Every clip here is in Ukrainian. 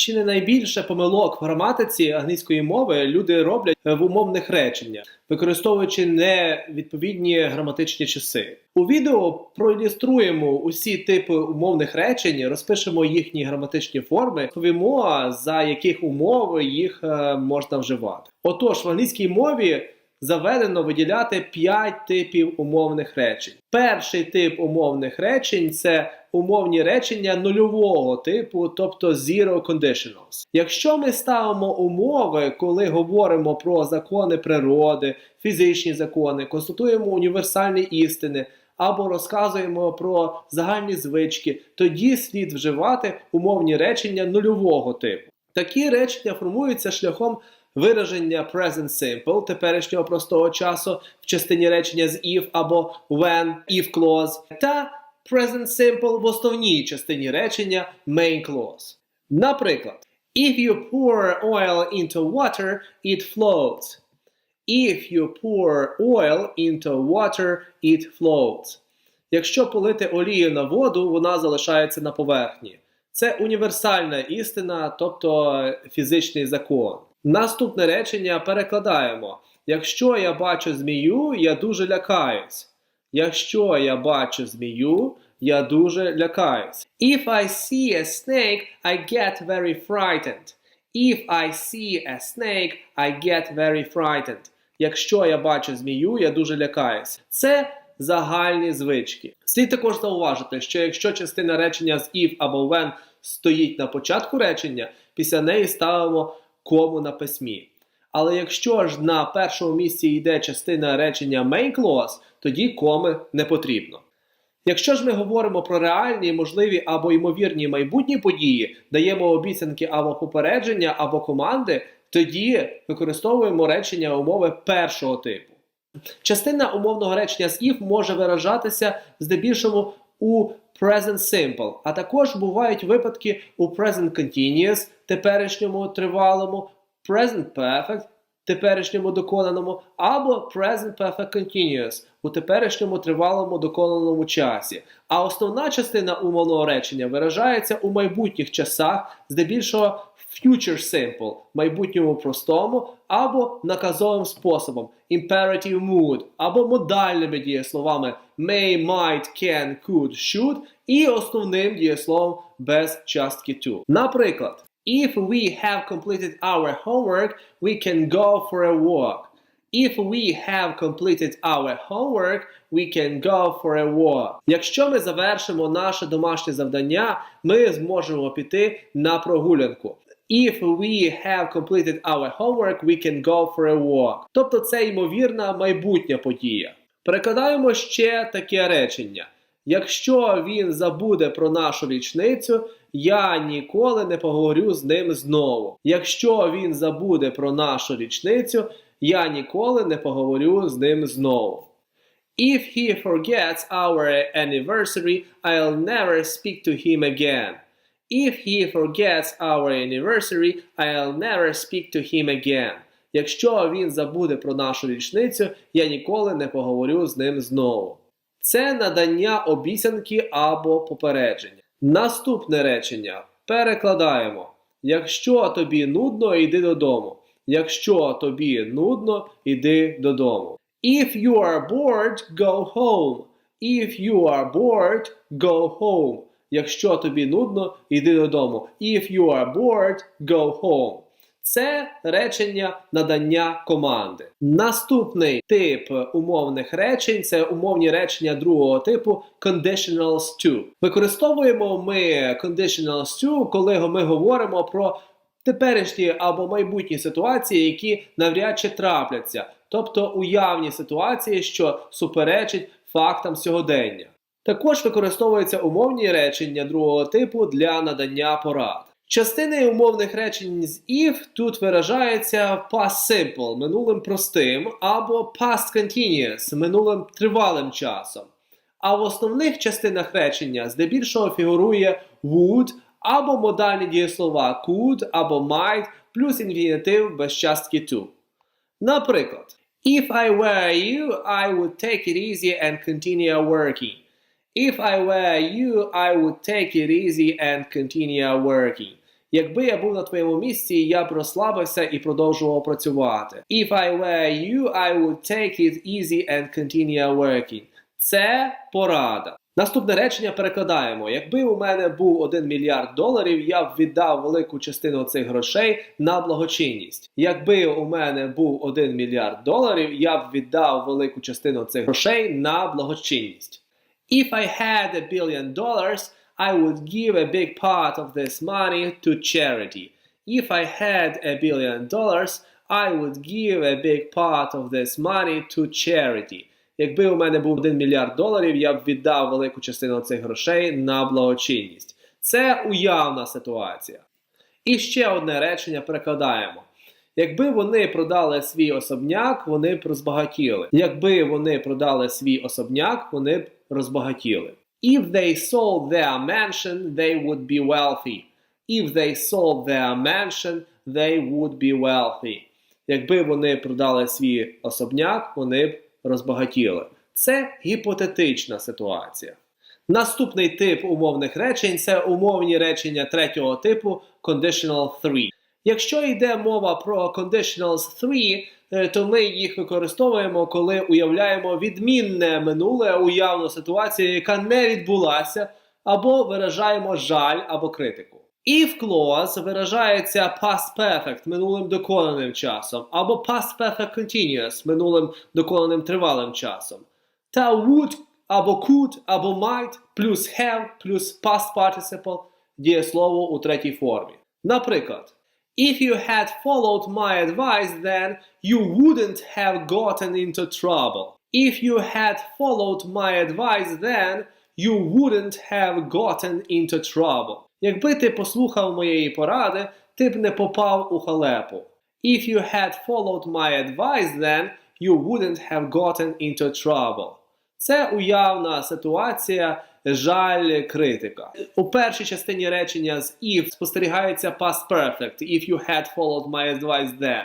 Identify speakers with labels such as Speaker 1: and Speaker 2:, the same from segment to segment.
Speaker 1: Чи не найбільше помилок в граматиці англійської мови люди роблять в умовних реченнях, використовуючи невідповідні граматичні часи. У відео проілюструємо усі типи умовних речень, розпишемо їхні граматичні форми, повімо, за яких умов їх е, можна вживати. Отож, в англійській мові заведено виділяти 5 типів умовних речень. Перший тип умовних речень це умовні речення нульового типу, тобто zero conditionals. Якщо ми ставимо умови, коли говоримо про закони природи, фізичні закони, констатуємо універсальні істини. Або розказуємо про загальні звички, тоді слід вживати умовні речення нульового типу. Такі речення формуються шляхом вираження present simple теперішнього простого часу в частині речення з if або when, if clause, та present simple в основній частині речення main clause. Наприклад, if you pour oil into water, it floats. If you pour oil into water, it floats. Якщо полити олію на воду, вона залишається на поверхні. Це універсальна істина, тобто фізичний закон. Наступне речення перекладаємо. Якщо я бачу змію, я дуже лякаюсь. Якщо я бачу змію, я дуже лякаюсь. If I see a snake, I get very frightened. If I see a snake, I get very frightened. Якщо я бачу змію, я дуже лякаюсь. Це загальні звички. Слід також зауважити, що якщо частина речення з if або when стоїть на початку речення, після неї ставимо кому на письмі. Але якщо ж на першому місці йде частина речення main clause, тоді коми не потрібно. Якщо ж ми говоримо про реальні, можливі або ймовірні майбутні події, даємо обіцянки або попередження, або команди, тоді використовуємо речення умови першого типу. Частина умовного речення з if може виражатися здебільшому у present simple, а також бувають випадки у present continuous, теперішньому тривалому, present perfect, теперішньому доконаному, або present perfect continuous у теперішньому тривалому доконаному часі. А основна частина умовного речення виражається у майбутніх часах, здебільшого future simple, майбутньому простому, або наказовим способом imperative mood, або модальними дієсловами may, might, can, could, should і основним дієсловом без частки to. Наприклад, If we have completed our homework, we can go for a walk. If we have completed our homework, we can go for a walk. Якщо ми завершимо наше домашнє завдання, ми зможемо піти на прогулянку. If we have completed our homework, we can go for a walk. Тобто це ймовірна майбутня подія. Перекладаємо ще таке речення. Якщо він забуде про нашу річницю, я ніколи не поговорю з ним знову. Якщо він забуде про нашу річницю, я ніколи не поговорю з ним знову. If he forgets our anniversary, I'll never speak to him again. If he forgets our anniversary, I'll never speak to him again. Якщо він забуде про нашу річницю, я ніколи не поговорю з ним знову. Це надання обіцянки або попередження. Наступне речення перекладаємо. Якщо тобі нудно, йди додому. Якщо тобі нудно, йди додому. If you are bored, go home. If you are bored, go home. Якщо тобі нудно, йди додому. If you are bored, go home. Це речення надання команди. Наступний тип умовних речень це умовні речення другого типу conditionals to. Використовуємо ми conditionals to, коли ми говоримо про теперішні або майбутні ситуації, які навряд чи трапляться, тобто уявні ситуації, що суперечать фактам сьогодення. Також використовуються умовні речення другого типу для надання порад. Частини умовних речень з if тут виражається past simple минулим простим або past continuous минулим тривалим часом. А в основних частинах речення здебільшого фігурує would або модальні дієслова could або might плюс інфінітив без частки to. Наприклад, If I were you, I would take it easy and continue working. If I were you, I would take it easy and continue working. Якби я був на твоєму місці, я б розслабився і продовжував працювати. If I were you, I would take it easy and continue working. Це порада. Наступне речення перекладаємо: якби у мене був 1 мільярд доларів, я б віддав велику частину цих грошей на благочинність. Якби у мене був 1 мільярд доларів, я б віддав велику частину цих грошей на благочинність. If I had a billion dollars, I would give a big part of this money to charity. If I had a billion dollars, I would give a big part of this money to charity. Якби у мене був 1 мільярд доларів, я б віддав велику частину цих грошей на благочинність. Це уявна ситуація. І ще одне речення перекладаємо. Якби вони продали свій особняк, вони б розбагатіли. Якби вони продали свій особняк, вони б розбагатіли. If they sold their mansion, they would be wealthy. If they sold their mansion, they would be wealthy. Якби вони продали свій особняк, вони б розбагатіли. Це гіпотетична ситуація. Наступний тип умовних речень це умовні речення третього типу conditional 3. Якщо йде мова про conditionals 3, е, то ми їх використовуємо, коли уявляємо відмінне минуле уявну ситуацію, яка не відбулася, або виражаємо жаль або критику. If clause виражається past perfect минулим доконаним часом, або past perfect continuous минулим доконаним тривалим часом. Та would або could, або might плюс have плюс past participle дієслово у третій формі. Наприклад, If you had followed my advice, then you wouldn't have gotten into trouble. If you had followed my advice, then you wouldn't have gotten into trouble. Якби ти послухав моєї поради, ти б не попав у халепу. If you had followed my advice, then you wouldn't have gotten into trouble. Це уявна ситуація, жаль, критика. У першій частині речення з if спостерігається past perfect. If you had followed my advice then.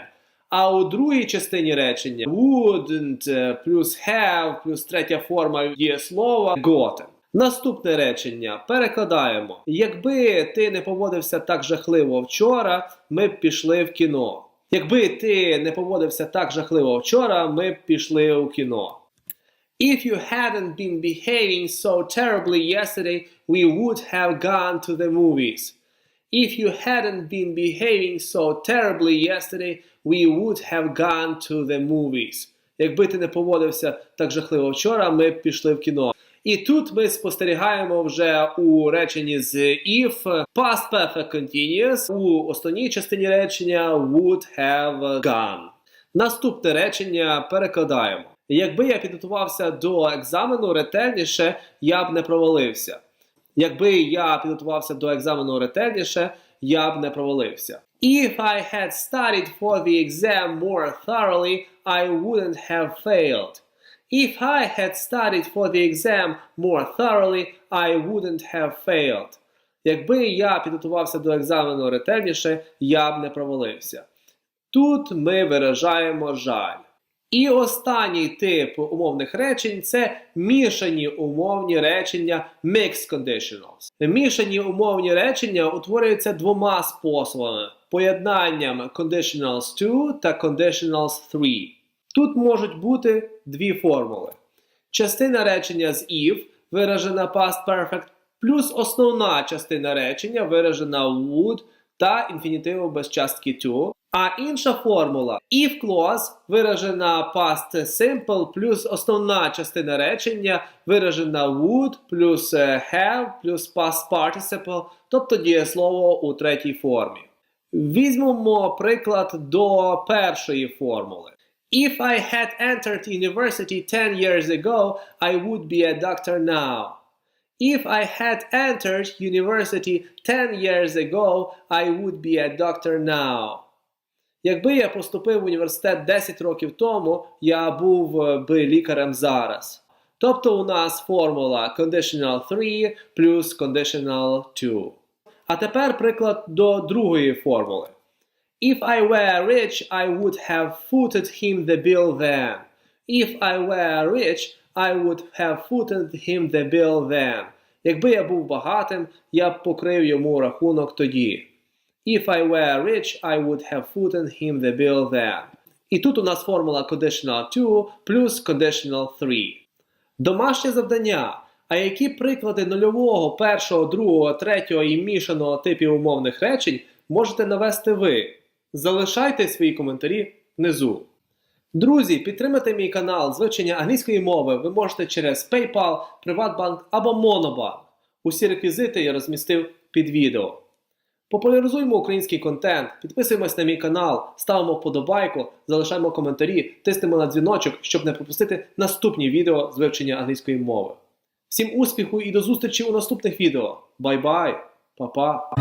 Speaker 1: А у другій частині речення wouldn't е, плюс have плюс третя форма дієслова gotten. Наступне речення перекладаємо. Якби ти не поводився так жахливо вчора, ми б пішли в кіно. Якби ти не поводився так жахливо вчора, ми б пішли у кіно. If you hadn't been behaving so terribly yesterday, we would have gone to the movies. If you hadn't been behaving so terribly yesterday, we would have gone to the movies. Якби ти не поводився так жахливо вчора, ми б пішли в кіно. І тут ми спостерігаємо вже у реченні з if past perfect continuous у основній частині речення would have gone. Наступне речення перекладаємо. Якби я підготувався до екзамену ретельніше, я б не провалився. Якби я підготувався до екзамену ретельніше, я б не провалився. If I had studied for the exam more thoroughly, I wouldn't have failed. If I had studied for the exam more thoroughly, I wouldn't have failed. Якби я підготувався до екзамену ретельніше, я б не провалився. Тут ми виражаємо жаль. І останній тип умовних речень це мішані умовні речення mixed conditionals. Мішані умовні речення утворюються двома способами: поєднанням conditionals 2 та conditionals 3. Тут можуть бути дві формули. Частина речення з if виражена past perfect, плюс основна частина речення виражена would та інфінітиву без частки to. А інша формула if clause виражена past simple плюс основна частина речення виражена would плюс е, have плюс past participle, тобто дієслово у третій формі. Візьмемо приклад до першої формули. If I had entered university 10 years ago, I would be a doctor now. If I had entered university 10 years ago, I would be a doctor now. Якби я поступив в університет 10 років тому, я був е, би лікарем зараз. Тобто у нас формула conditional 3 плюс conditional 2. А тепер приклад до другої формули. If I were rich, I would have footed him the bill then. If I were rich, I would have footed him the bill then. Якби я був багатим, я б покрив йому рахунок тоді. If I were rich, I would have footed him the bill then. І тут у нас формула conditional 2 плюс conditional 3. Домашнє завдання. А які приклади нульового, першого, другого, третього і мішаного типів умовних речень можете навести ви? Залишайте свої коментарі внизу. Друзі, підтримати мій канал з вивчення англійської мови ви можете через PayPal, Приватбанк або Monobank. Усі реквізити я розмістив під відео. Популяризуємо український контент, підписуємось на мій канал, ставимо вподобайку, залишаємо коментарі, тиснемо на дзвіночок, щоб не пропустити наступні відео з вивчення англійської мови. Всім успіху і до зустрічі у наступних відео. Бай-бай, па-па!